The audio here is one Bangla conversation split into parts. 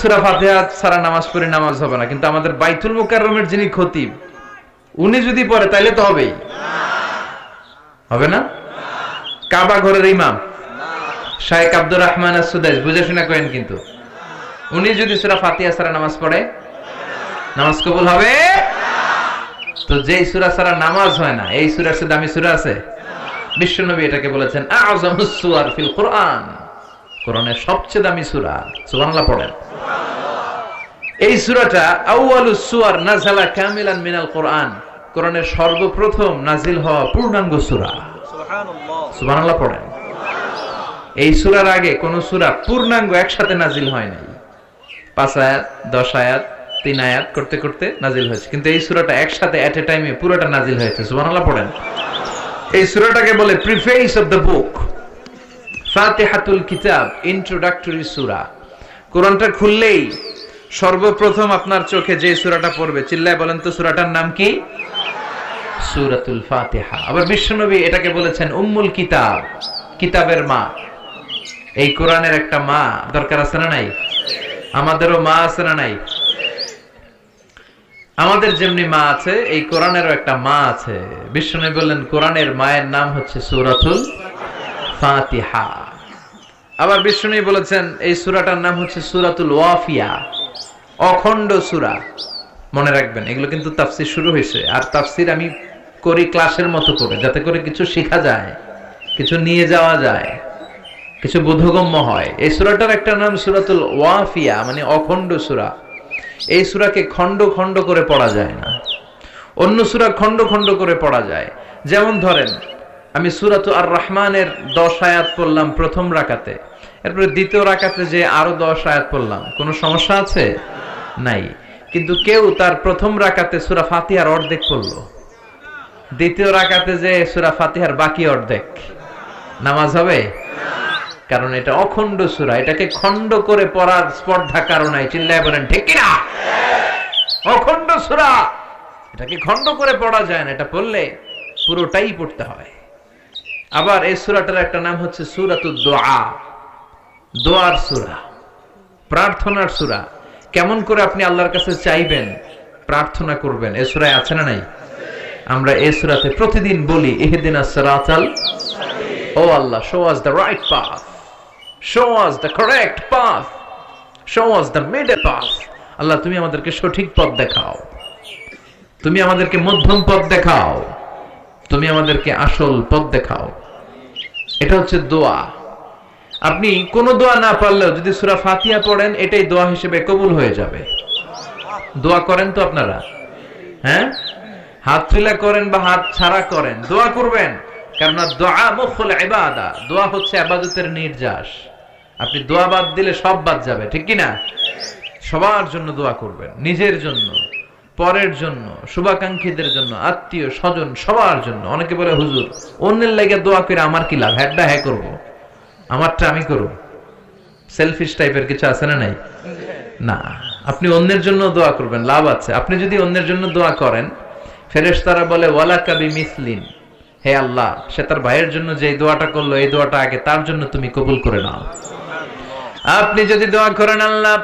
সুরা ফাতিহা নামাজ পড়ে নামাজ হবে না, কিন্তু আমাদের বাইতুল মুকাররমের যিনি খতিব, উনি যদি পড়ে, তাইলে তো হবেই। হবে না? কাবা ঘরের ইমাম, শায়েখ আব্দুর রহমান সুদেশ বুঝে শুনে কিন্তু। উনি যদি সুরা ফাতিহা সারা নামাজ পড়ে, নামাজ কবুল হবে? তো যেই সুরা সারা নামাজ হয় না, এই সুরার সে দামি সুরা আছে? বিশ্বনবী এটাকে বলেছেন আযামুস সুয়ার ফিল কোরআন। কোরআনের সবচেয়ে দামি সূরা সুবহানাল্লাহ পড়েন। এই সূরাটা আউয়ালুস সুয়ার নাযালা কামিলান মিনাল কোরআন কোরআনের সর্বপ্রথম নাজিল হওয়া পূর্ণাঙ্গ সূরা। সুবহানাল্লাহ। পড়েন। এই সূরার আগে কোন সুরা পূর্ণাঙ্গ একসাথে নাজিল হয় নাই। পাঁচ আয়াত দশ আয়াত তিন আয়াত করতে করতে নাজিল হয়েছে। কিন্তু এই সূরাটা একসাথে এট এ টাইমে পুরোটা নাজিল হয়েছে। সুবহানাল্লাহ পড়েন। এই সুরাটাকে বলে প্রিফেস অফ দ্য বুক ফাতিহাতুল কিতাব ইন্ট্রোডাক্টরি সূরা। কোরআনটা খুললেই সর্বপ্রথম আপনার চোখে যে সূরাটা পড়বে, চিল্লায় বলেন তো সূরাটার নাম কি? সূরাতুল ফাতিহা। আবার বিশ্বনবী এটাকে বলেছেন উম্মুল কিতাব, কিতাবের মা। এই কোরআনের একটা মা দরকার আছে না নাই? আমাদেরও মা আছে না নাই? আমাদের যেমনি মা আছে, এই কোরআনেরও একটা মা আছে। বিশ্বনবী বললেন, কোরআনের মায়ের নাম হচ্ছে সূরাতুল ফাতিহা। আবার বিষ্ণু বলেছেন, এই সূরাটার নাম হচ্ছে সুরাতুল ওয়াফিয়া। অখণ্ড সূরা। মনে রাখবেন, এগুলো কিন্তু তাফসির শুরু হয়েছে। আর তাফসির আমি করি ক্লাসের মতো করে, যাতে করে কিছু শেখা যায়, কিছু নিয়ে যাওয়া যায়, কিছু বোধগম্য হয়। এই সূরাটার একটা নাম সুরাতুল ওয়াফিয়া মানে অখণ্ড সূরা। এই সূরাকে খণ্ড খণ্ড করে পড়া যায় না। অন্য সূরা খণ্ড খণ্ড করে পড়া যায়। যেমন ধরেন আমি সুরাত আর রহমানের দশ আয়াত পড়লাম প্রথম রাকাতে। এরপরে দ্বিতীয় রাকাতে যে আরও দশ আয়াত পড়লাম। কোনো সমস্যা আছে? নাই। কিন্তু কেউ তার প্রথম রাকাতে সুরা ফাতিহার অর্ধেক পড়ল। দ্বিতীয় রাকাতে যে সুরা ফাতিহার বাকি অর্ধেক। নামাজ হবে? কারণ এটা অখণ্ড সুরা। এটাকে খণ্ড করে পড়ার স্পর্ধা কারণ চিল্লায় বলেন, ঠিক কিনা? অখণ্ড সুরা! এটাকে খণ্ড করে পড়া যায় না। এটা পড়লে পুরোটাই পড়তে হয়। আবার এই সুরাটার একটা নাম হচ্ছে সুরাতুদ দোয়া। দোয়ার সুরা। প্রার্থনার সুরা। কেমন করে আপনি আল্লাহর কাছে চাইবেন, প্রার্থনা করবেন, এ সুরায় আছে না নাই? আমরা এই সুরাতে প্রতিদিন বলি, ইহদিন আসরাতাল ও Allah show us the right path show us the correct path show us the middle path Allah, তুমি আমাদেরকে সঠিক পথ দেখাও। তুমি আমাদেরকে মধ্যম পথ দেখাও। তুমি আমাদেরকে আসল পথ দেখাও। এটা হচ্ছে দোয়া। আপনি কোন দোয়া না পারলেও যদি সুরা ফাতিহা পড়েন, এটাই দোয়া হিসেবে কবুল হয়ে যাবে। দোয়া করেন তো আপনারা। হ্যাঁ? হাত তুলা করেন বা হাত ছাড়া করেন, দোয়া করবেন। কারণ দোয়া মুখল ইবাদা, দোয়া হচ্ছে আবাদতের নির্যাস। আপনি দোয়া বাদ দিলে সব বাদ যাবে, ঠিক কি না সবার জন্য দোয়া করবেন, নিজের জন্য। পরের জন্য, শুভাকাঙ্ক্ষীদের জন্য, আত্মীয় স্বজন, সবার জন্য। অনেকে বলে, হুজুর, অন্যের লেগে দোয়া করে আমার কি লাভ? হ্যাডটা হ্যাঁ করব। আমারটা আমি করব। সেলফিশ টাইপের কিছু আছে না নাই? না। আপনি অন্যের জন্য দোয়া করবেন, লাভ আছে। আপনি যদি অন্যের জন্য দোয়া করেন, ফেরেশতারা বলে ওয়ালা কাবি মিসলিন হে আল্লাহ, সে তার ভাইয়ের জন্য যে দোয়াটা করল, এই দোয়াটা আগে তার জন্য তুমি কবুল করে নাও। আপনি যদি দোয়া করেন, আল্লাহ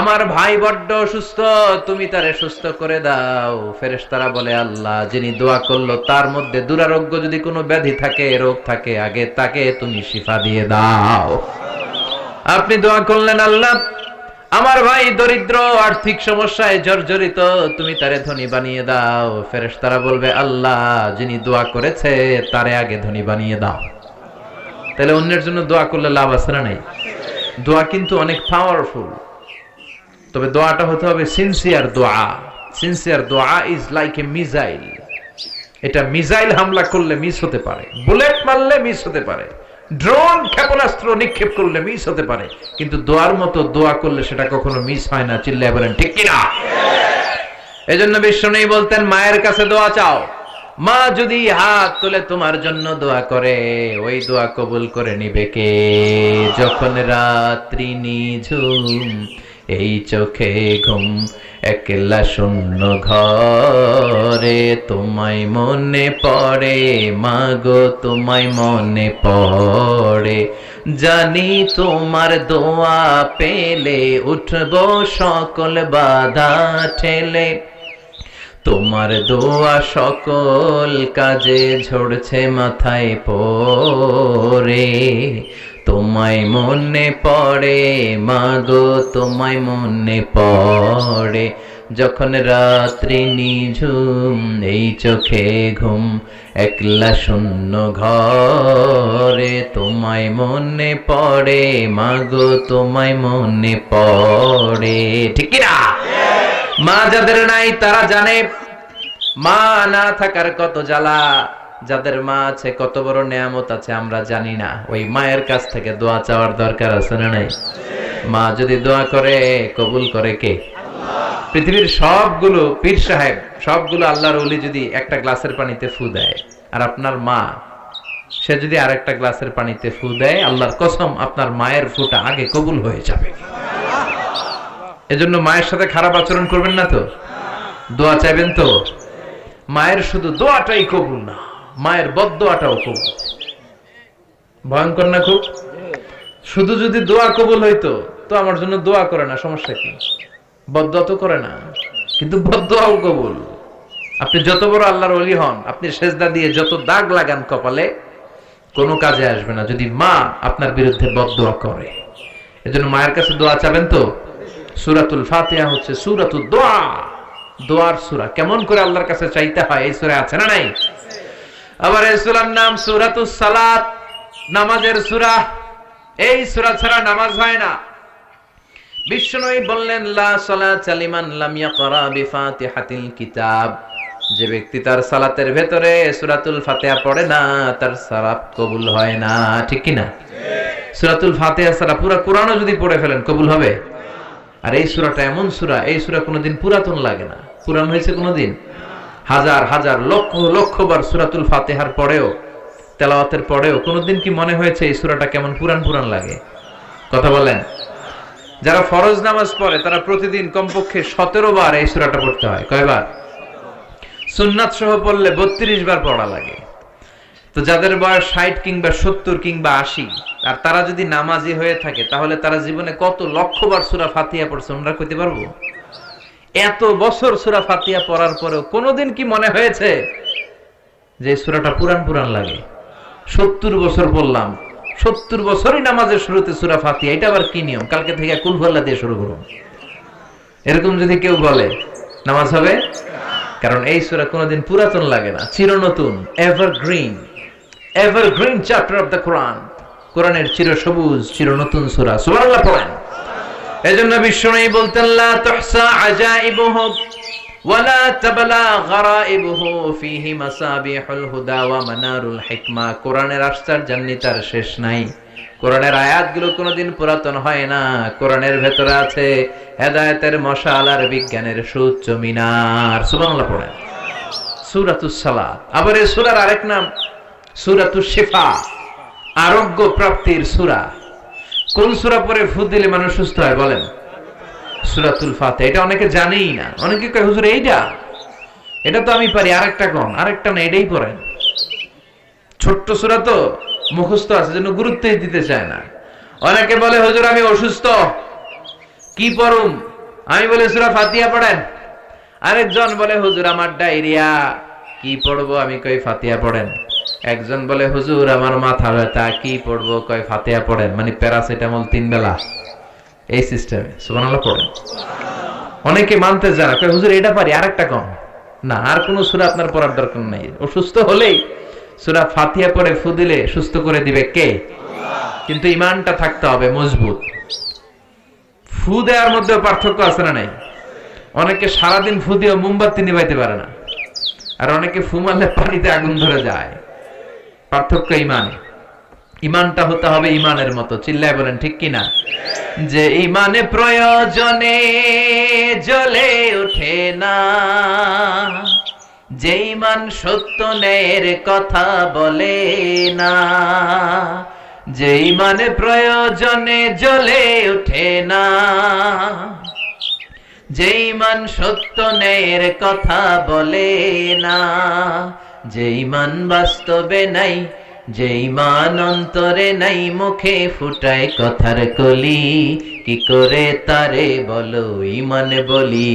আমার ভাই বড্ড অসুস্থ, তুমি তারে সুস্থ করে দাও। ফেরেশতারা বলে, আল্লাহ, যিনি দোয়া করল, তার মধ্যে দুরারোগ্য যদি কোনো ব্যাধি থাকে, রোগ থাকে, আগে তাকে তুমি শিফা দিয়ে দাও। আপনি দোয়া করলেন, আল্লাহ, আমার ভাই দরিদ্র, আর্থিক সমস্যায় জর্জরিত, তুমি তারে ধনী বানিয়ে দাও। ফেরেশতারা বলবে, আল্লাহ, যিনি দোয়া করেছে, তারে আগে ধনী বানিয়ে দাও। তাহলে অন্যের জন্য দোয়া করলে লাভ আছে না নাই? দোয়া কিন্তু অনেক পাওয়ারফুল তবে দোয়াটা হতে হবে সিনসিয়ার দোয়া। সিনসিয়ার দোয়া ইজ লাইক এ মিসাইল এটা মিসাইল হামলা করলে মিস হতে পারে। বুলেট মারলে মিস হতে পারে। ড্রোন ক্ষেপণাস্ত্র নিক্ষেপ করলে মিস হতে পারে। কিন্তু দোয়ার মতো দোয়া করলে সেটা কখনো মিস হয় না, চিল্লায় বলেন, ঠিক কিনা? এজন্য বিশ্ব নেই বলতেন, মায়ের কাছে দোয়া চাও। মা যদি হাত তুলে তোমার জন্য দোয়া করে, ওই দোয়া কবুল করে নিবে কে? যখন রাত্রি নিঝুম এই চোখে ঘুম একলা শূন্য ঘরে। তোমায় মনে পড়ে, মাগো, তোমায় মনে পড়ে। জানি তোমার দোয়া পেলে উঠব সকল বাধা ঠেলে। তোমার দোয়া সকল কাজে ঝরছে মাথায় পড়ে। তোমায় মনে পড়ে মাগো তোমায় মনে পড়ে। যখন রাত্রি নিঝুম, এই চোখে ঘুম, একলা শূন্য ঘরে তোমায় মনে পড়ে মাগো তোমায় মনে পড়ে। ঠিক না মা যাদের নাই তারা জানে, মা না থাকার কত জ্বালা। যাদের মা আছে, কত বড় নেয়ামত আছে আমরা জানি না। ওই মায়ের কাছ থেকে দোয়া চাওয়ার দরকার আছে না নাই? মা যদি দোয়া করে, কবুল করে কে? পৃথিবীর সবগুলো পীর সাহেব, সবগুলো আল্লাহর ওলি যদি একটা গ্লাসের পানিতে ফু দেয়, আর আপনার মা, সে যদি আরেকটা গ্লাসের পানিতে ফু দেয়, আল্লাহর কসম, আপনার মায়ের ফুটা আগে কবুল হয়ে যাবে। এজন্য মায়ের সাথে খারাপ আচরণ করবেন না তো? দোয়া চাইবেন তো? মায়ের শুধু দোয়াটাই কবুল না। মায়ের বদোয়াটাও কবুল। ভয়ঙ্কর না খুব? শুধু যদি দোয়া কবুল হইতো, তো আমার জন্য দোয়া করে না, সমস্যা কি? বদোয়া তো করে না, কিন্তু বদোয়াও কবুল। আপনি যত বড় আল্লাহর অলি হন, আপনি সেজদা দিয়ে যত দাগ লাগান কপালে, কোনো কাজে আসবে না যদি মা আপনার বিরুদ্ধে বদোয়া করে। এজন্য মায়ের কাছে দোয়া চাবেন তো? সুরাতুল ফাতিহা হচ্ছে সুরাতুল দোয়া। দোয়ার সুরা কেমন করে আল্লাহর কাছে চাইতে হয়, এই সুরা আছে না নাই? আবার এই সুরার নাম সুরাতুস সালাত, নামাজের সুরা। এই সুরা ছাড়া নামাজ হয় না। বিশ্বনবী বললেন, লা সালাত লিমান লাম ইয়াকরা বিফাতিহাতিল কিতাব। যে ব্যক্তি তার সালাতের ভেতরে সূরাতুল ফাতিহা পড়ে না, তার সালাত কবুল হয় না। ঠিক কি না? সূরাতুল ফাতিহা ছাড়া পুরো কোরআনও যদি পড়ে ফেলেন, কবুল হবে? আর এই সুরাটা এমন সুরা, এই সুরা কোনোদিন পুরাতন লাগে না। পুরান হয়েছে কোনোদিন? হাজার হাজার, লক্ষ লক্ষ বার সূরাতুল ফাতিহার পরেও, তেলাওয়াতের পরেও কোনোদিন কি মনে হয়েছে এই সূরাটা কেমন পুরান পুরান লাগে? কথা বলেন। যারা ফরজ নামাজ পড়ে, তারা প্রতিদিন কমপক্ষে সতেরো বার এই সুরাটা পড়তে হয়। কয়বার? সুন্নাত সহ পড়লে বত্রিশ বার পড়া লাগে। তো যাদের বয়স ষাট কিংবা সত্তর কিংবা আশি, আর তারা যদি নামাজি হয়ে থাকে, তাহলে তারা জীবনে কত লক্ষ বার সুরা ফাতিয়া পড়ছে, আমরা কইতে পারব? এত বছর সুরা ফাতিয়া পড়ার পরেও কোনোদিন কি মনে হয়েছে যে সুরাটা পুরান পুরান লাগে? সত্তর বছর পড়লাম, সত্তর বছরই নামাজের শুরুতে সুরা ফাতিয়া এটা আবার কি নিয়ম? কালকে থেকে কুলফল্লা দিয়ে শুরু করুন। এরকম যদি কেউ বলে, নামাজ হবে? কারণ এই সুরা কোনোদিন পুরাতন লাগে না চির নতুন evergreen evergreen chapter of the Quran কোরআনের চির সবুজ চির নতুন সুরা। সুবহানাল্লাহ পড়েন। এজন্য বিশ্বনবী বলতেন, লা তুহসা আজাইবুহু ওয়ালা তাবলা গারাইবুহু ফিহি মাসাবিহুল হুদা ওয়া মানারুল হিকমা। কোরআনের আশ্চর্যান্বিতার শেষ নাই। কোরআনের আয়াতগুলো কোনোদিন পুরাতন হয় না। কোরআনের ভেতরে আছে হেদায়েতের মশাল আর বিজ্ঞানের সুউচ্চ মিনার। সুবহানাল্লাহ পড়েন। সূরাতুস সালাত। আবার এই সূরার আরেক নাম, সূরাতুশ শিফা, আরোগ্য প্রাপ্তির সূরা। কোন সূরা পরে ফু দিলে মানুষ সুস্থ হয় বলেন? সুরাতুল ফাতে এটা অনেকে জানেই না। অনেকে কয়, হুজুর এইটা এটা তো আমি পারি, আরেকটা কোন? আরেকটা না, এটাই পড়েন। ছোট্ট সুরা তো মুখস্থ আছে জন্য গুরুত্বই দিতে চায় না। অনেকে বলে, হুজুর, আমি অসুস্থ। কি পড়ুম? আমি বলে, সুরা ফাতিয়া পড়েন। আরেকজন বলে, হুজুর, আমার ডায়রিয়া। কি পড়ব? আমি কই ফাতিয়া পড়েন। একজন বলে, হুজুর, আমার মাথা ব্যথা, কি পড়ব? কয় ফাতিয়া পড়েন। মানে প্যারাসিটামল তিন বেলা। এই সিস্টেমে, সুবহানাল্লাহ, পড়েন। অনেকে মানতে না। কয়, হুজুর, এটা পারি, আরেকটা কম। না, আর কোনো সূরা আপনার পড়ার দরকার নাই। অসুস্থ হলেই সূরা ফাতিহা পড়ে ফু দিলে সুস্থ করে দিবে কে? কিন্তু ইমানটা থাকতে হবে মজবুত। ফু দেওয়ার মধ্যে পার্থক্য আছে না নাই? অনেকে সারাদিন ফু দিয়ে মোমবাতি নিভাইতে পারে না। আর অনেকে ফু মারলে পানিতে আগুন ধরে যায়। পার্থক্য ইমান। ইমানটা হতে হবে ইমানের মতো। চিল্লায় বলেন, ঠিক কিনা? যে ইমানে প্রয়োজনে জ্বলে ওঠে না। যে ইমান সত্য ন্যায়ের কথা বলে না। যে ইমানে প্রয়োজনে জ্বলে ওঠে না। যে ইমান সত্য ন্যায়ের কথা বলে না। যে ইমান বাস্তবে নাই যে ইমান অন্তরে নাই, মুখে ফুটায় কথার কলি। কি করে তারে বলো ইমানে বলি?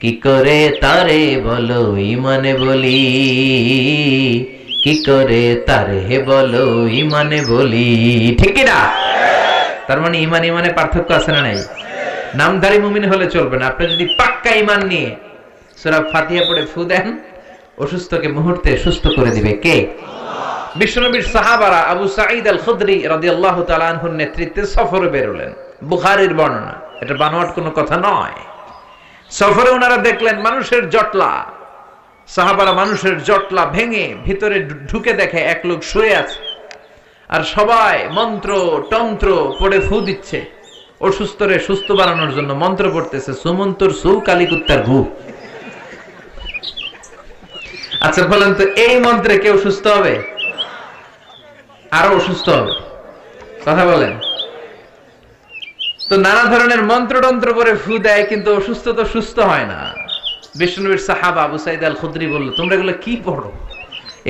কি করে তারে বলো ইমানে বলি? কি করে তারে বলো ইমানে বলি? ঠিক না? তার মানে ইমান ইমানে পার্থক্য আছে না নাই? নামধারী মুমিন হলে চলবে না। আপনি যদি পাক্কা ইমান নিয়ে সুরা ফাতিহা পড়ে ফু দেন অসুস্থকে মুহূর্তে সুস্থ করে দিবে কে? বিশ্বনবীর সাহাবারা আবু সাঈদ আল খুদরি রাদিয়াল্লাহু তাআলা আনহুর নেতৃত্বে সফরে বেরোলেন। বুখারীর বর্ণনা, এটা বানোয়াট কোনো কথা নয়। সফরে ওনারা দেখলেন মানুষের জটলা। সাহাবারা মানুষের জটলা ভেঙে ভিতরে ঢুকে দেখে এক লোক শুয়ে আছে। আর সবাই মন্ত্র, তন্ত্র পড়ে ফু দিচ্ছে। অসুস্থরে সুস্থ বানানোর জন্য মন্ত্র পড়তেছে, সুমন্তর সু কালিকুত্তার ঘু আচ্ছা বলেন তো, এই মন্ত্রে কেউ সুস্থ হবে? আরও অসুস্থ হবে। কথা বলেন। তো নানা ধরনের মন্ত্রতন্ত্র করে ফু দেয়, কিন্তু অসুস্থ তো সুস্থ হয় না। বিষ্ণুবীর সাহাবা আবু সাইদ আল খুদ্রি বলল, তোমরা এগুলো কি পড়ো?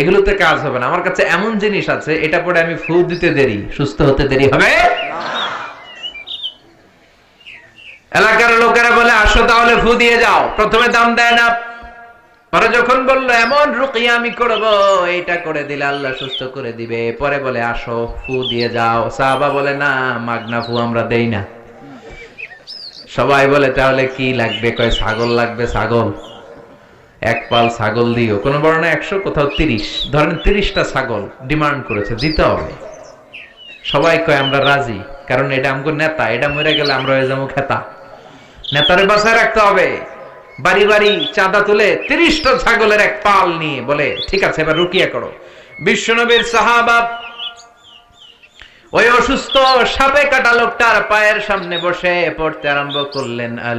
এগুলোতে কাজ হবে না। আমার কাছে এমন জিনিস আছে, এটা পড়ে আমি ফু দিতে দেরি, সুস্থ হতে দেরি হবে? এলাকার লোকেরা বলে, আসো তাহলে ফু দিয়ে যাও। প্রথমে দাম দেয় না পরে যখন বলল, এমন রুকিয়া আমি করব এটা করে দিলে আল্লাহ সুস্থ করে দিবে। পরে বলে, আসো, ফু দিয়ে যাও। সাহাবা বলে, না, মাগনা ফু আমরা দেই না। সবাই বলে, তাহলে কি লাগবে? কয়, ছাগল লাগবে, ছাগল। এক পাল ছাগল দিও। কোন বর্ণে একশো, কোথাও তিরিশ। ধরেন তিরিশটা ছাগল ডিমান্ড করেছে, দিতে হবে। সবাই কয়, আমরা রাজি। কারণ এটা আমগো নেতা, এটা মরে গেলে আমরা হয়ে যাব খেতা। নেতারে বাসায় রাখতে হবে। বাড়ি বাড়ি চাঁদা তুলে তিরিশটা ছাগলের এক পাল নিয়ে বলে, ঠিক আছে, এবার রুকিয়া করো। বিশ্বনবীর সাহাবা ওই অসুস্থ সাপে কাটা লোকটার পায়ের সামনে বসে পড়তে আরম্ভ করলেন আর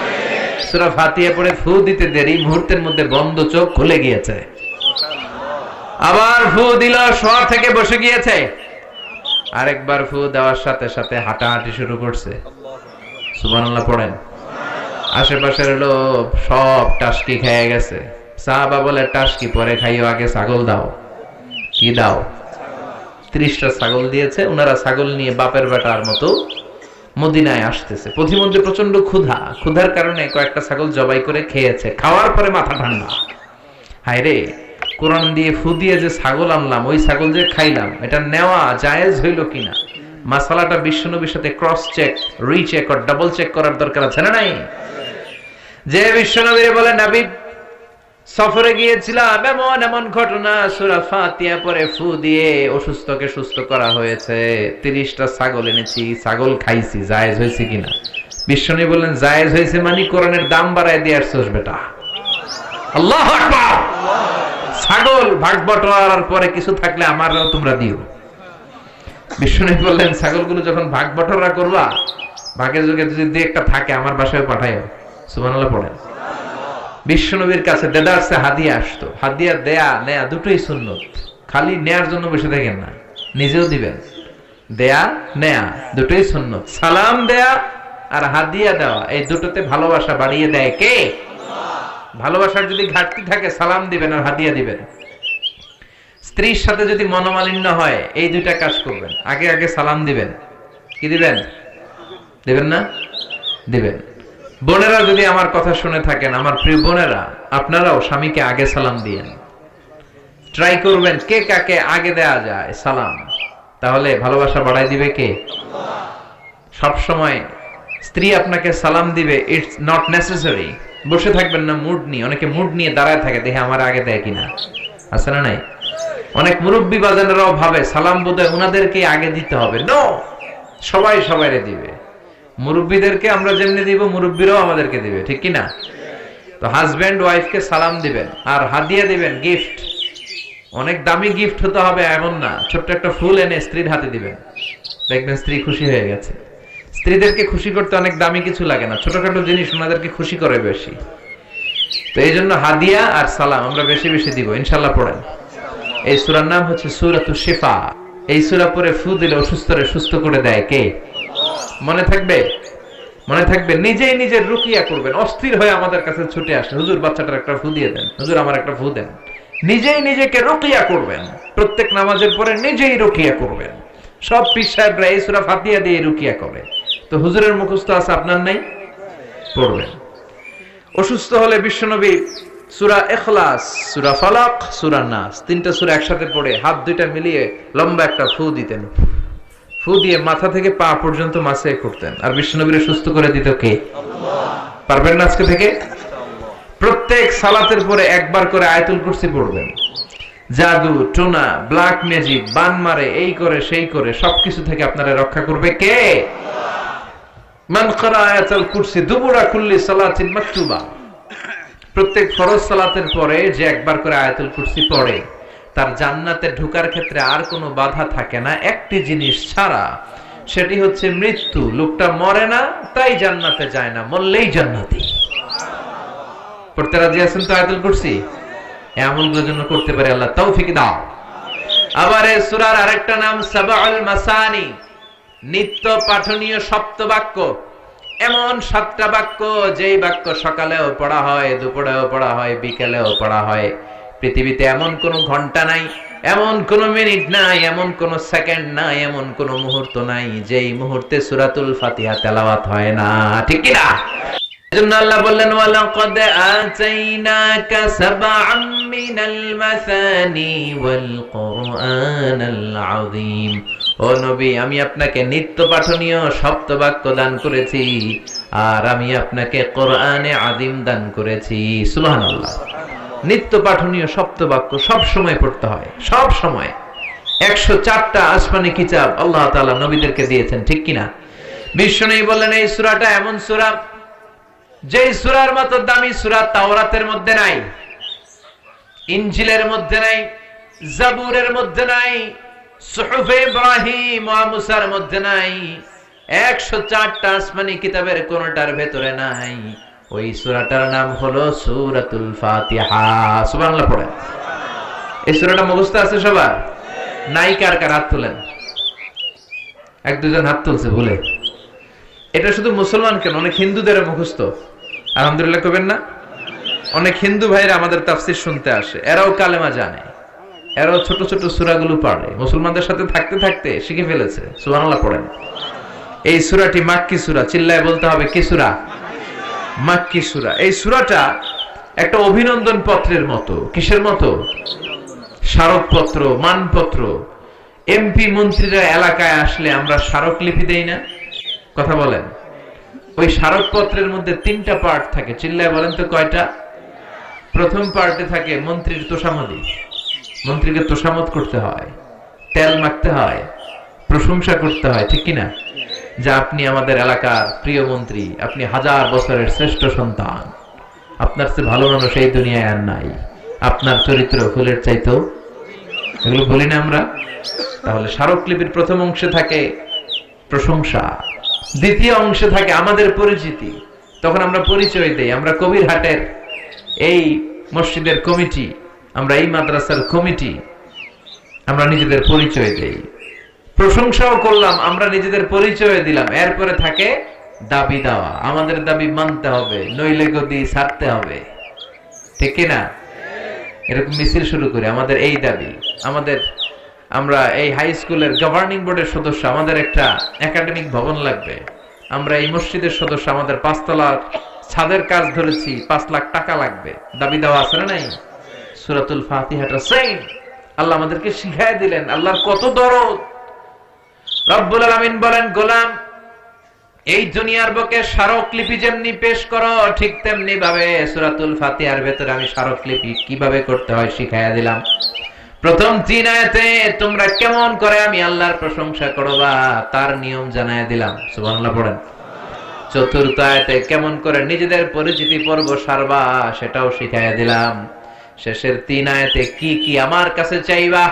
সূরা পড়ে ফু দিতে দেরি, মুহূর্তের মধ্যে বন্ধ চোখ খুলে গিয়েছে। আবার ফু দিল থেকে বসে গিয়েছে। আরেকবার ফু দেওয়ার সাথে সাথে হাঁটাহাঁটি শুরু করছে। সুবহানাল্লাহ, পড়েন। আশেপাশের লোক সব টাস্কি খেয়ে গেছে। সাহাবা বলে, টাস্কি পরে খাইও, আগে ছাগল দাও। কি দাও? ত্রিশটা ছাগল দিয়েছে ওনারা ছাগল নিয়ে বাপের বেটার মতো মদিনায় আসতেছে। পথিমধ্যে প্রচণ্ড ক্ষুধা। ক্ষুধার কারণে কয়েকটা ছাগল জবাই করে খেয়েছে। খাওয়ার পরে মাথা ঠান্ডা। হায় রে কোরআন দিয়ে ফু দিয়ে যে ছাগল আনলাম, ওই ছাগল যে খাইলাম, এটা নেওয়া জায়েজ হইল কিনা? মাসালাটা বিশ্বনবীর সাথে cross check recheck double check করার দরকার আছে না নাই? যে বিশ্বনবীর বলে নাবি সফরে গিয়েছিলাম এমন এমন ঘটনা, সুরা ফাতিয়া পরে ফু দিয়ে অসুস্থকে সুস্থ করা হয়েছে। তিরিশটা ছাগল এনেছি, ছাগল খাইছি, জায়েজ হয়েছে কিনা? বিশ্বনী বললেন, জায়েজ হয়েছে মানে কোরআনের দাম বাড়ায় দিয়ে আসছোস বেটা। আল্লাহ ছাগল ভাগ বটোয়ারার পরে কিছু থাকলে আমারও তোমরা দিও। বিশ্বনী বললেন, ছাগলগুলো যখন ভাগ বটোয়ারা করবা, ভাগের যুগে যদি একটা থাকে, আমার বাসায় পাঠাইও সুবহানাল্লাহ পড়েন। বিশ্বনবীর কাছে দেদারসে হাদিয়া আসতো। হাদিয়া দেয়া নেয়া দুটোই সুন্নত। খালি নেয়ার জন্য বসে থাকেন না নিজেও দিবেন। দেয়া নেয়া দুটোই সুন্নত। সালাম দেয়া আর হাদিয়া দেওয়া এই দুটোতে ভালোবাসা বাড়িয়ে দেয় কে? ভালোবাসার যদি ঘাটতি থাকে সালাম দিবেন আর হাদিয়া দিবেন। স্ত্রীর সাথে যদি মনোমালিন্য হয় এই দুইটা কাজ করবেন। আগে আগে সালাম দিবেন। কি দিবেন? দিবেন না? দিবেন। বোনেরা, যদি আমার কথা শুনে থাকেন, আমার প্রিয় বোনেরা, আপনারাও স্বামীকে আগে সালাম দিয়েন। ট্রাই করবেন, কে কাকে আগে দেয়া যায়, সালাম। তাহলে ভালোবাসা বাড়াই দিবে কে? সব সময় স্ত্রী আপনাকে সালাম দিবে ইটস নট নেসেসারি বসে থাকবেন না মুড নিয়ে। অনেকে মুড নিয়ে দাঁড়ায় থাকে, দেখে আমার আগে দেয় কিনা। আছে না নাই? অনেক মুরব্বী বাজানেরাও ভাবে, সালাম বোধহয় ওনাদেরকে আগে দিতে হবে। নো সবাই সবাইরে দিবে। মুরব্বীদেরকে আমরা যেমনি দিব, মুরব্বীরাও আমাদেরকে দিবে, ঠিক কি না? তো হাজব্যান্ড ওয়াইফকে সালাম দিবেন, আর হাদিয়া দিবেন গিফট অনেক দামি গিফট হতে হবে, এমন না। ছোট্ট একটা ফুল এনে স্ত্রীর হাতে দিবেন। দেখবেন স্ত্রী খুশি হয়ে গেছে। স্ত্রীদেরকে খুশি করতে অনেক দামি কিছু লাগে না। ছোটখাটো জিনিস ওনাদেরকে খুশি করে বেশি। তো এই জন্য হাদিয়া আর সালাম আমরা বেশি বেশি দিব। ইনশাল্লাহ পড়েন। এই সুরার নাম হচ্ছে সুরাতু শিফা। এই সুরা পরে ফু দিলে অসুস্থরে সুস্থ করে দেয় কে? মনে থাকবে? মনে থাকবে। নিজেই নিজের রুকিয়া করবেন। অস্থির হয়ে আমাদের কাছে ছুটে আসে হুজুর, বাচ্চাটার একটা ফু দিয়ে দেন। হুজুর, আমার একটা ফু দেন। নিজেই নিজেকে রুকিয়া করবেন। প্রত্যেক নামাজের পরে নিজেই রুকিয়া করবেন। সব পীর এই সুরা ফাতিয়া দিয়ে রুকিয়া করে। তো হুজুরের মুখস্থ আছে, আপনার নাই? পড়বেন। অসুস্থ হলে বিশ্বনবী সুরা এখলাস সুরা ফালাক, সুরা নাস, তিনটা সুরা একসাথে পড়ে হাত দুইটা মিলিয়ে লম্বা একটা ফু দিতেন। ফু দিয়ে মাথা থেকে পা পর্যন্ত মাসে করতেন। আর বিশ্বনবীর সুস্থ করে দিত কে? পারবেন না আজকে থেকে? প্রত্যেক সালাতের পরে একবার করে আয়তুল কুরসি পড়বেন। জাদু, টোনা, ব্ল্যাক ম্যাজিক, বান মারে, এই করে, সেই করে, সবকিছু থেকে আপনারা রক্ষা করবে কে? মান প্রত্যেক ফরজ সালাতের পরে যে একবার করে আয়াতুল কুরসি পড়ে। তার জান্নাতে ঢোকার ক্ষেত্রে আর কোনো বাধা থাকে না, একটি জিনিস ছাড়া। সেটি হচ্ছে মৃত্যু। লোকটা মরে না, তাই জান্নাতে যায় না, মরলেই জান্নাতি। এমন সাতটা বাক্য, যেই বাক্য পড়া হয় পড়া হয়, বিকেলেও পড়া হয়। পৃথিবীতে এমন কোন ঘণ্টা নাই, এমন কোন মিনিট নাই, এমন কোন সেকেন্ড নাই, এমন কোন মুহূর্ত নাই, যেই মুহূর্তে সুরাতুল ফাতিহা তেলাওয়াত হয় না। ঠিক না? আল্লাহ বললেন, ওয়ালাকাদ ও নবী, আমি আপনাকে নিত্য পাঠনীয় সপ্তবাক্য দান করেছি, আর আমি আপনাকে কোরআনে আদিম দান করেছি। সুবহানাল্লাহ। নিত্য পাঠনীয় সপ্তবাক্য সব সময় পড়তে হয়, সব সময়। একশো চারটা আসমানি কিতাব আল্লাহ তাআলা নবীদেরকে দিয়েছেন, ঠিক কিনা? বিশ্বনবী বললেন, এই সূরাটা এমন সূরা, যেই সূরার মতো দামি সূরা তাওরাতের মধ্যে নাই, ইনজিলের মধ্যে নাই, জাবুরের মধ্যে নাই, সুহুফে ইব্রাহিম মধ্যে নাই, একশো চারটা আসমানি কিতাবের কোনটার ভেতরে নাই। ওই সূরাটার নাম হলো সূরাতুল ফাতিহা। সুবহানাল্লাহ, পড়েন। এই সূরাটা মুখস্থ আছে সবার? নাই কার কার হাত তোলেন? এক দুজন হাত তুলছে ভুলে এটা শুধু মুসলমান কেন? অনেক হিন্দুদের মুখস্থ। আলহামদুলিল্লাহ কবেন না? অনেক হিন্দু ভাইরা আমাদের তাফসির শুনতে আসে। এরাও কালেমা জানে। এরাও ছোট ছোট সুরাগুলো পারে মুসলমানদের সাথে থাকতে থাকতে শিখে ফেলেছে। সুবহানাল্লাহ, পড়েন। এই সুরাটি মাক্কি সুরা। চিল্লায় বলতে হবে, কি সুরা? মাক্কি সুরা। এই সুরাটা একটা অভিনন্দন পত্রের মতো। কিসের মতো? স্মারকপত্র, মানপত্র। এমপি মন্ত্রীরা এলাকায় আসলে আমরা স্মারকলিপি দেই না। কথা বলেন। ওই স্মারকপত্রের মধ্যে তিনটা পার্ট থাকে। চিল্লায় বলেন তো কয়টা? প্রথম পার্টে থাকে মন্ত্রীর তোষামদি মন্ত্রীকে তোষামত করতে হয়। তেল মাখতে হয়। প্রশংসা করতে হয়। ঠিক কিনা? যে আপনি আমাদের এলাকার প্রিয় মন্ত্রী, আপনি হাজার বছরের শ্রেষ্ঠ সন্তান। আপনার চেয়ে ভালো মানুষ এই দুনিয়ায় আর নাই। আপনার চরিত্র ফুলের চাইতো এগুলো বলি না আমরা। তাহলে স্মারকলিপির প্রথম অংশে থাকে প্রশংসা, দ্বিতীয় অংশে থাকে আমাদের পরিচিতি। তখন আমরা পরিচয় দেই, আমরা কবির হাটের এই মসজিদের কমিটি, আমরা এই মাদ্রাসার কমিটি, আমরা নিজেদের পরিচয় দেই। প্রশংসাও করলাম, আমরা নিজেদের পরিচয় দিলাম। এরপরে থাকে দাবি দেওয়া। আমাদের দাবি মানতে হবে, নইলে গদি ছাড়তে হবে। ঠিক না এরকম মিছিল শুরু করি, আমাদের এই দাবি। আমাদের, আমরা এই হাই স্কুলের গভর্নিং বোর্ডের সদস্য, আমাদের একটা একাডেমিক ভবন লাগবে। আমরা এই মসজিদের সদস্য, আমাদের পাঁচতলার ছাদের কাজ ধরেছি, পাঁচ লাখ টাকা লাগবে। দাবি দেওয়া আছে নাই? সুরাতুল ফাতিহাটা সেম আল্লাহ আমাদেরকে শিখাই দিলেন, আল্লাহর কত দরদ। রব্বুল আলামিন বলেন, গোলাম, এই দুনিয়ার বুকে স্মারকলিপি যেমনি পেশ করো, ঠিক তেমনি ভাবে সুরাতুল ফাতিহার ভেতরে আমি স্মারকলিপি কীভাবে করতে হয় শিখাইয়া দিলাম। প্রথম তিন আয়াতে তোমরা কেমন করে আমি আল্লাহর প্রশংসা করবা তার নিয়ম জানায় দিলাম। সুবহানাল্লাহ পড়েন। চতুর্থ আয়াতে কেমন করে নিজেদের পরিচিতি পর্ব সারবা সেটাও শিখাইয়া দিলাম। শেষের তিন আয়াতে কি কি আমার কাছে চাইবা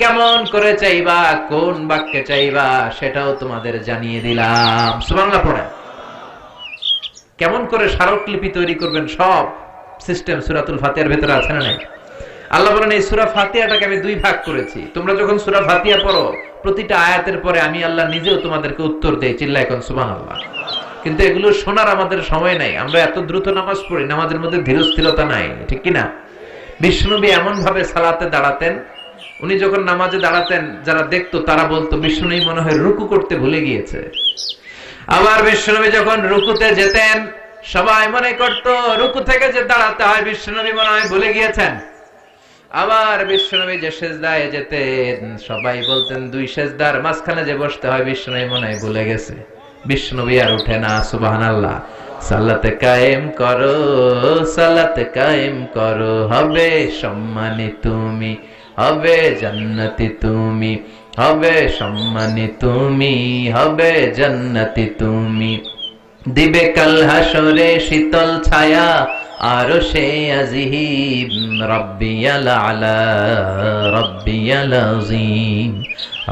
কেমন করে চাইবা, কোন বাক্যে চাইবা, সেটাও তোমাদের জানিয়ে দিলাম। সুবহানাল্লাহ পড়েন কেমন করে স্মারকলিপি তৈরি করবেন সব সিস্টেম সুরাতুল ফাতিহার ভেতরে আছে না নাই? আল্লাহ বলেন, এই সুরা ফাতিহাটাকে আমি দুই ভাগ করেছি। তোমরা যখন সুরা ফাতিহা পড়ো, প্রতিটা আয়াতের পরে আমি আল্লাহ নিজেও তোমাদেরকে উত্তর দেই চিল্লা এখন সুবহানাল্লাহ। কিন্তু এগুলো শোনার আমাদের সময় নাই। আমরা এত দ্রুত নামাজ পড়ি, নামাজের মধ্যে ধীরস্থিরতা নাই, ঠিক কি না বিষ্ণুনবী এমন ভাবে সালাতে দাঁড়াতেন উনি যখন নামাজে দাঁড়াতেন, যারা দেখতো, তারা বলতো, বিষ্ণুনবী মনে হয় রুকু করতে ভুলে গিয়েছে। আবার বিষ্ণুনবী যখন রুকুতে যেতেন, সবাই মনে করত, রুকু থেকে যে দাঁড়াতে হয়, বিষ্ণুনবী মনে হয় ভুলে গিয়েছেন। আবার বিষ্ণুনবী যে সেজদায় যেতেন, সবাই বলতেন, দুই সেজদার মাঝখানে যে বসতে হয়, বিষ্ণুনবী মনে হয় ভুলে গেছে। বিষ্ণুনবী আর উঠে না, সুবহানাল্লাহ। সালাতে কায়েম করো, সালাতে কায়েম করো, হবে সম্মানী তুমি। হবে জান্নাতি তুমি, হবে সম্মানি তুমি, হবে জান্নাতি তুমি। দিবে কাল হাসরে শীতল ছায়া, আর সে আজিহিব রব্বিয়াল আলা, রব্বিয়াল আজিম,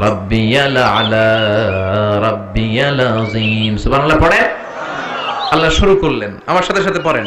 রব্বিয়াল আলা, রব্বিয়াল আজিম। সুবহানাল্লাহ পড়ে আল্লাহ শুরু করলেন। আমার সাথে সাথে পড়েন।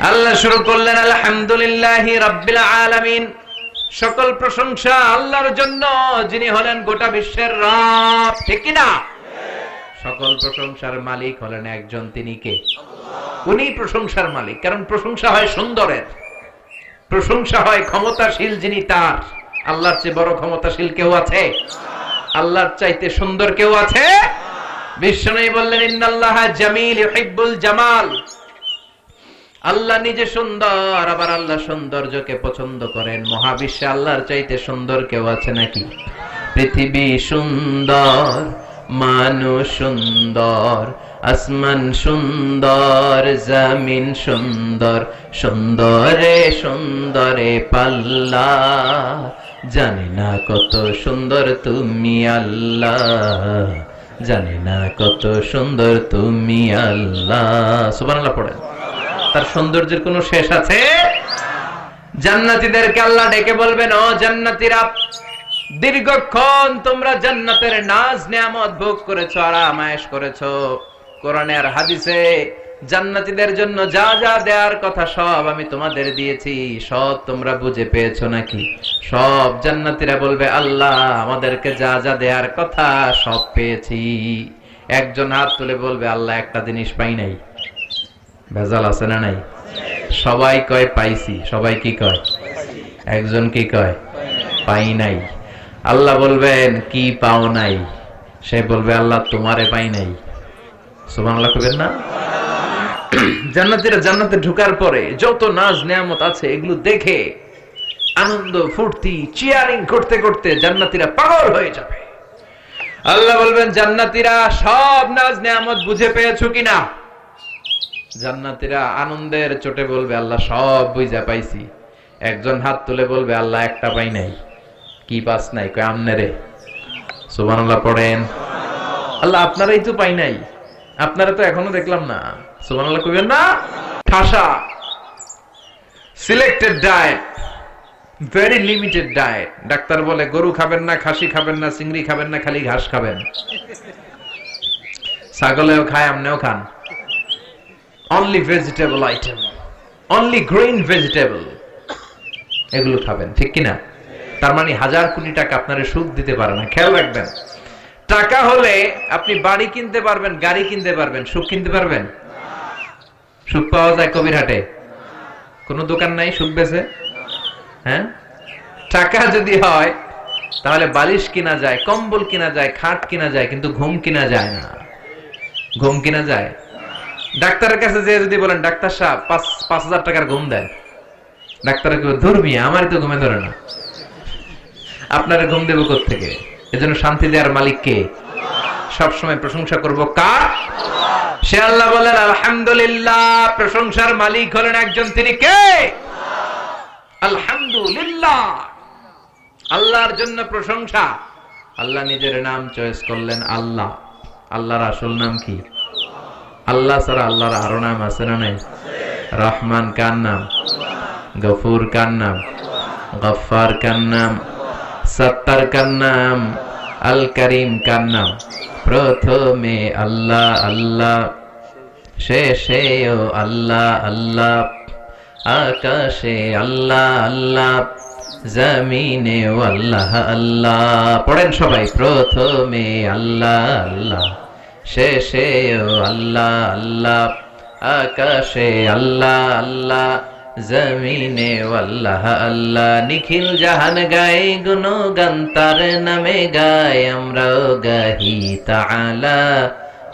আল্লাহ শুরু করলেন, আলহামদুলিল্লাহ রাব্বিল আলামিন। সকল প্রশংসা আল্লাহর জন্য, যিনি হলেন গোটা বিশ্বের রব। ঠিক না সকল প্রশংসার মালিক হলেন একজন তিনি কে? উনি প্রশংসার মালিক, কারণ প্রশংসা হয় সুন্দরের। প্রশংসা হয় ক্ষমতাশীল যিনি তার। আল্লাহর চেয়ে বড় ক্ষমতাশীল কেউ আছে? আল্লাহর চাইতে সুন্দর কেউ আছে? বিষ্ণু বললেন, ইন্নাল্লাহ জামিল জামাল। আল্লাহ নিজে সুন্দর, আবার আল্লাহ সৌন্দর্যকে পছন্দ করেন। মহাবিশ্বে আল্লাহর চাইতে সুন্দর কেউ আছে নাকি? পৃথিবী সুন্দর, মানুষ সুন্দর, আসমান সুন্দর, জামিন সুন্দর, সুন্দরে সুন্দরে পাল্লা। জানি না কত সুন্দর তুমি আল্লাহ, জানি না কত সুন্দর তুমি আল্লাহ। সুবহানাল্লাহ পড়েন। তার সৌন্দর্যের কোনো শেষ আছে? জান্নাতীদেরকে আল্লাহ ডেকে বলবেন, ও জান্নাতীরা, দীর্ঘক্ষণ তোমরা জান্নাতের নাজ নিয়ামত ভোগ করেছ, আরাম করেছ। কোরআনে আর হাদিসে জান্নাতীদের জন্য যা যা দেওয়ার কথা সব আমি তোমাদের দিয়েছি, সব তোমরা বুঝে পেয়েছ নাকি? সব জান্নাতীরা বলবে, আল্লাহ, আমাদেরকে যা যা দেওয়ার কথা সব পেয়েছি। একজন হাত তুলে বলবে, আল্লাহ, একটা জিনিস পাই নাই। ভেজাল আছে না নাই? সবাই কয় পাইছি। সবাই কি কয়? একজন কি কয়? পাই নাই। আল্লাহ বলবেন, কি পাও নাই? সে বলবে, আল্লাহ তোমারে পাই নাই। সুবহানাল্লাহ কইবেন না? জান্নাতীরা জান্নাতে ঢোকার পরে যত নাজ, নিয়ামত আছে, এগুলো দেখে আনন্দ, ফুর্তি চিয়ারিং করতে করতে জান্নাতীরা পাগল হয়ে যাবে। আল্লাহ বলবেন, জান্নাতীরা সব নাজ, নিয়ামত বুঝে পেয়েছ কিনা? জান্নাতীরা আনন্দের চোটে বলবে, আল্লাহ সব বুঝা পাইছি। একজন হাত তুলে বলবে, আল্লাহ একটা পাই নাই। কি পাস নাই? কয়, আমনে রে। সুবহানাল্লাহ, পড়েন। আল্লাহ, আপনারাই তো পাই নাই। আপনারা তো এখনও দেখলাম না। সুবহানাল্লাহ, কইবেন, না, ঠাসা। Selected diet very limited diet doctor বলে, গরু খাবেন না, খাসি খাবেন না, চিংড়ি খাবেন না, খালি ঘাস খাবেন। ছাগলেও খায়, আমনেও খান। Only vegetable item only green vegetable এগুলো খাবেন, ঠিক কিনা? তার মানে হাজার কোটি টাকা আপনার সুখ দিতে পারে না, খেয়াল রাখবেন। টাকা হলে আপনি বাড়ি কিনতে পারবেন, গাড়ি কিনতে পারবেন সুখ কিনতে পারবেন? সুখ পাওয়া যায় কবিরহাটে কোনো দোকান নাই সুখ বেছে হ্যাঁ? টাকা যদি হয়, তাহলে বালিশ কিনা যায়, কম্বল কিনা যায়, খাট কিনা যায়, কিন্তু ঘুম কিনা যায় না। ঘুম কিনা যায়? ডাক্তারের কাছে যে যদি বলেন, ডাক্তার সাহেব, পাঁচ পাঁচ হাজার টাকার ঘুম দেন। ডাক্তার ধরবি আমারই তো ঘুমে ধরে না। আপনার ঘুম দেবো থেকে এজন্য শান্তি দেওয়ার মালিক কে? সবসময় প্রশংসা করব কার? সে আল্লাহ বলেন, আলহামদুলিল্লাহ, প্রশংসার মালিক হলেন একজন তিনি কে? আলহামদুলিল্লাহ। আল্লাহর জন্য প্রশংসা। আল্লাহ নিজের নাম চয়েস করলেন আল্লাহ। আল্লাহর আসল নাম কি? আল্লাহ ছাড়া আল্লাহর আরও নাম আছে না নাই? রহমান কার নাম? গফুর কার নাম? গফার কার নাম? সত্তার কার নাম? আল করিম কার নাম? প্রথমে আল্লাহ আল্লাহ শেষেও আল্লাহ আল্লাহ, আকাশে আল্লাহ আল্লাহ, জমিনে আল্লাহ আল্লাহ। পড়েন সবাই, প্রথমে আল্লাহ আল্লাহ। শেষেও আল্লাহ আল্লাহ, আকাশে আল্লাহ আল্লাহ, জমিনে আল্লাহ আল্লাহ, নিখিল জাহান গাই গুনো গান্তার নামে গায়। আমরাও গাহি তাআলা,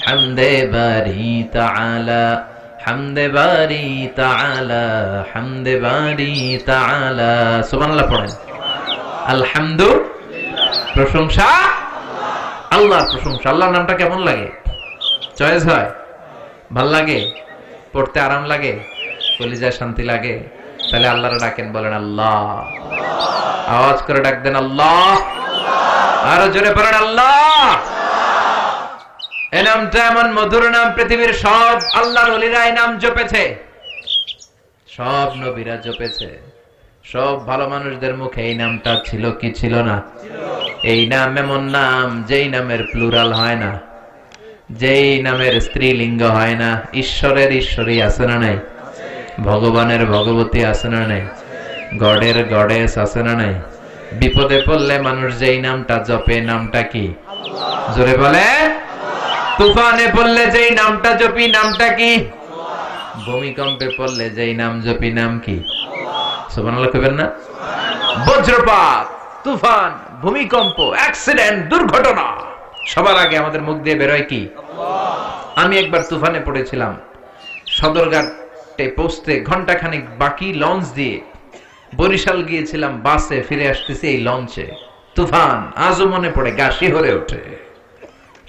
হামদে বারি তাআলা, হামদে বারি তাআলা, হামদে বারি তাআলা। সুবহানাল্লাহ পড়েন। আলহামদু প্রশংসা? আল্লাহর প্রশংসা। আল্লাহর নামটা কেমন লাগে? চয়েস হয়? ভালো লাগে? পড়তে আরাম লাগে? কলিজায় শান্তি লাগে? তাহলে আল্লাহরে ডাকেন, বলেন আল্লাহ। আওয়াজ করে ডাক দেন আল্লাহ। আরও জোরে পড়েন আল্লাহ। এ নামটা এমন মধুর নাম, পৃথিবীর সব আল্লাহর এই নাম জপেছে। সব নবীরা জপেছে। সব ভালো মানুষদের মুখে এই নামটা ছিল কি ছিল না? এই নাম এমন নাম, যেই নামের প্লুরাল হয় না। যেই নামের স্ত্রীলিঙ্গ হয় না, ঈশ্বরের ঈশ্বরী আছে না নাই? ভগবানের ভগবতী আছে না নাই? গডের গডেস আছে না নাই? বিপদে পড়লে মানুষ যেই নামটা জপে, নামটা কি? জোরে বলে? তুফানে পড়লে যেই নামটা জপি, নামটা কি? ভূমিকম্পে পড়লে যেই নাম জপি, নাম কি? না? বজ্রপাত, তুফান, ভূমিকম্প, অ্যাক্সিডেন্ট, দুর্ঘটনা। সবার আগে আমাদের মুখ দিয়ে বেরোয় কি? আমি একবার তুফানে পড়েছিলাম। সদরঘাটে পৌঁছতে ঘন্টাখানিক বাকি লঞ্চ দিয়ে বরিশাল গিয়েছিলাম, বাসে ফিরে আসতেছি এই লঞ্চে। তুফান আজও মনে পড়ে, গা শিহরে ওঠে।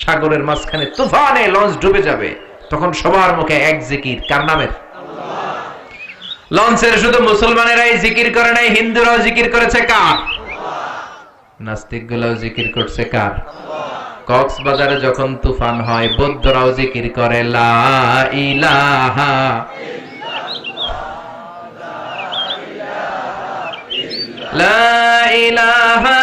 সাগরের মাঝখানে তুফানে লঞ্চ ডুবে যাবে, তখন সবার মুখে এক জিকির, কার নামের? লঞ্চের শুধু মুসলমানেরাই জিকির করে নাই, হিন্দুরাও জিকির করেছে কার? নাস্তিক গুলাও জিকির করছে কার? কক্সবাজারে যখন তুফান হয়, বৌদ্ধরাও জিকির করে, লা ইলাহা লা ইলাহা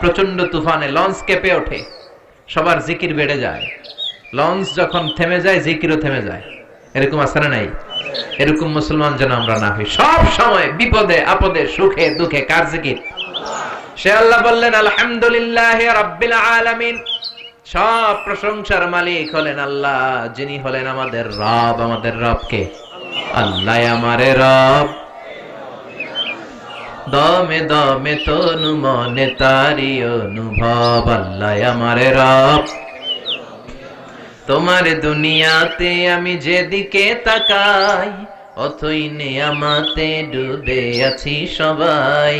প্রচণ্ড তুফানে লঞ্চ কেঁপে ওঠে। সবার জিকির বেড়ে যায়। লঞ্চ যখন থেমে যায়, জিকিরও থেমে যায়। এরকম আছে না নাই? এরকম মুসলমান যেন আমরা না হই। সব সময় বিপদে, আপদে, সুখে, দুঃখে, কার জিকির? সে আল্লাহ বললেন, আলহামদুলিল্লাহ রাব্বিল আলামিন। সব প্রশংসার মালিক হলেন আল্লাহ, যিনি হলেন আমাদের রব। আমাদের রবকে? আল্লাহ আমারে রব। দমে দমে তনু মনে তারি অনুভব। আল্লাহ আমারে রব। তোমার দুনিয়াতে আমি যেদিকে তাকাই, অথই নেয়ামাতে ডুবে আছি সবাই।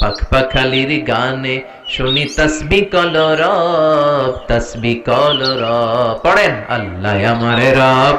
পাখ পাখালির গানে শুনি তসবি কল রব, তসবি কল রব। পড়েন আল্লাহ আমার রব।